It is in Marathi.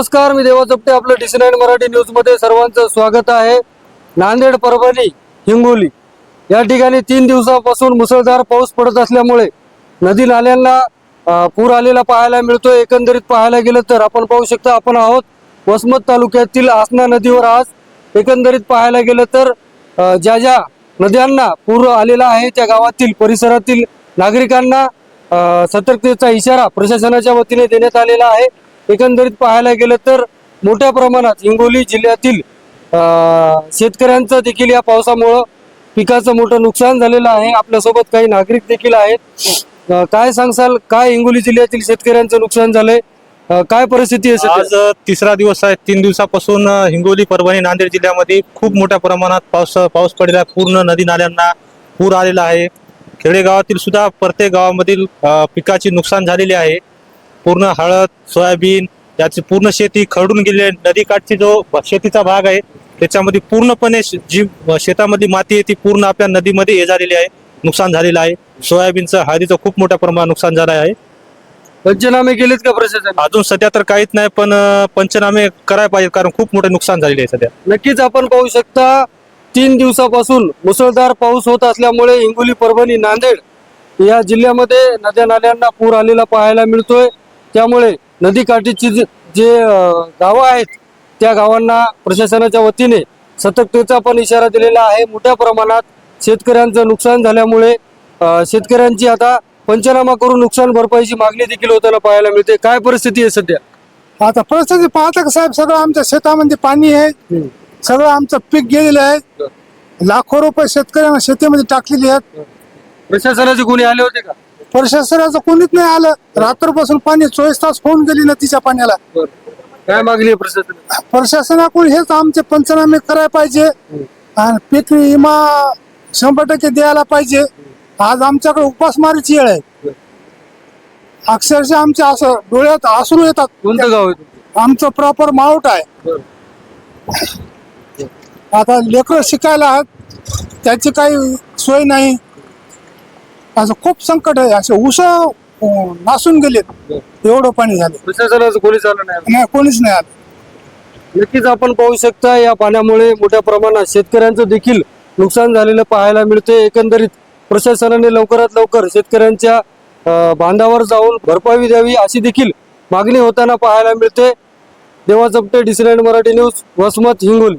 नमस्कार मी देवा चपटे आपलं डी नाईन मराठी न्यूजमध्ये सर्वांचं स्वागत आहे. नांदेड परभणी हिंगोली. या ठिकाणी तीन दिवसापासून मुसळधार पाऊस पडत असल्यामुळे नदी नाल्यांना पूर आलेला पाहायला मिळतोय. एकंदरीत पाहायला गेलं तर आपण पाहू शकता आपण आहोत वसमत तालुक्यातील आसना नदीवर आज. एकंदरीत पाहायला गेलं तर ज्या ज्या नद्यांना पूर आलेला आहे त्या गावातील परिसरातील नागरिकांना सतर्कतेचा इशारा प्रशासनाच्या वतीने देण्यात आलेला आहे. एकंदरीत पाहायला गेलं तर मोठ्या प्रमाणात हिंगोली जिल्ह्यातील शेतकऱ्यांचं देखील या पावसामुळं पिकाचं मोठं नुकसान झालेलं आहे. आपल्यासोबत काही नागरिक देखील आहेत. काय सांगसाल? काय हिंगोली जिल्ह्यातील शेतकऱ्यांचं नुकसान झालंय? काय परिस्थिती आहे आज तिसरा दिवस आहे. तीन दिवसापासून हिंगोली परभणी नांदेड जिल्ह्यामध्ये खूप मोठ्या प्रमाणात पाऊस पाऊस पडलेला आहे. पूर्ण नदी नाल्यांना पूर आलेला आहे. खेडेगावातील सुद्धा प्रत्येक गावामधील पिकाची नुकसान झालेली आहे. पूर्ण हळद सोयाबीन याची पूर्ण शेती खरडून गेली आहे. नदीकाठची जो शेतीचा भाग आहे त्याच्यामध्ये पूर्णपणे जी शेतामधली माती आहे ती पूर्ण आपल्या नदीमध्ये हे झालेली आहे. नुकसान झालेलं आहे. सोयाबीनचं हळदीचं खूप मोठ्या प्रमाणात नुकसान झालं आहे. पंचनामे केलेत का प्रशासन? अजून सध्या तर काहीच नाही पण पंचनामे करायला पाहिजे कारण खूप मोठे नुकसान झालेले आहे सध्या. नक्कीच आपण पाहू शकता तीन दिवसापासून मुसळधार पाऊस होत असल्यामुळे हिंगोली परभणी नांदेड या जिल्ह्यामध्ये नद्या नाल्यांना पूर आलेला पाहायला मिळतोय. त्यामुळे नदीकाठीची जे- गावं आहेत त्या गावांना प्रशासनाच्या वतीने सतर्कतेचा पण इशारा दिलेला आहे. मोठ्या प्रमाणात शेतकऱ्यांचं नुकसान झाल्यामुळे शेतकऱ्यांची आता पंचनामा करून नुकसान भरपाईची मागणी देखील होताना पाहायला मिळते. काय परिस्थिती आहे सध्या? आता परिस्थिती पाहता का साहेब सगळं आमच्या शेतामध्ये पाणी आहे. सगळं आमचं पीक गेलेलं आहे. लाखो रुपये शेतकऱ्यांना शेतीमध्ये टाकलेली आहेत. प्रशासनाचे कोणी आले होते का? प्रशासनाचं कोणीच नाही आलं. रात्रपासून पाणी चोवीस तास होऊन गेली नदीच्या पाण्याला. काय मागणी प्रशासनाची? प्रशासनाकडून हेच आमचे पंचनामे करायला पाहिजे. आणि पीक विमा शंभर टक्के द्यायला पाहिजे. आज आमच्याकडे उपासमारीची वेळ आहे. अक्षरशः आमच्या असं डोळ्यात आसरू येतात. कोणतं गाव आहे तुमचं? आमचं प्रॉपर मावट आहे. आता लेकरं शिकायला आहेत. त्याची काही सोय नाही. असं खूप संकट आहे. असे उस नासून गेलेत. एवढं पाणी झालं. प्रशासनाचं कोणीच आलं नाही नाही कोणीच नाही आलं. नक्कीच आपण पाहू शकता या पाण्यामुळे मोठ्या प्रमाणात शेतकऱ्यांचं देखील नुकसान झालेलं पाहायला मिळते एकंदरीत प्रशासनाने लवकरात लवकर शेतकऱ्यांच्या बांधावर जाऊन भरपाई द्यावी अशी देखील मागणी होताना पाहायला मिळते. देवा चपटे डिसिलाईन मराठी न्यूज वसमत हिंगोली.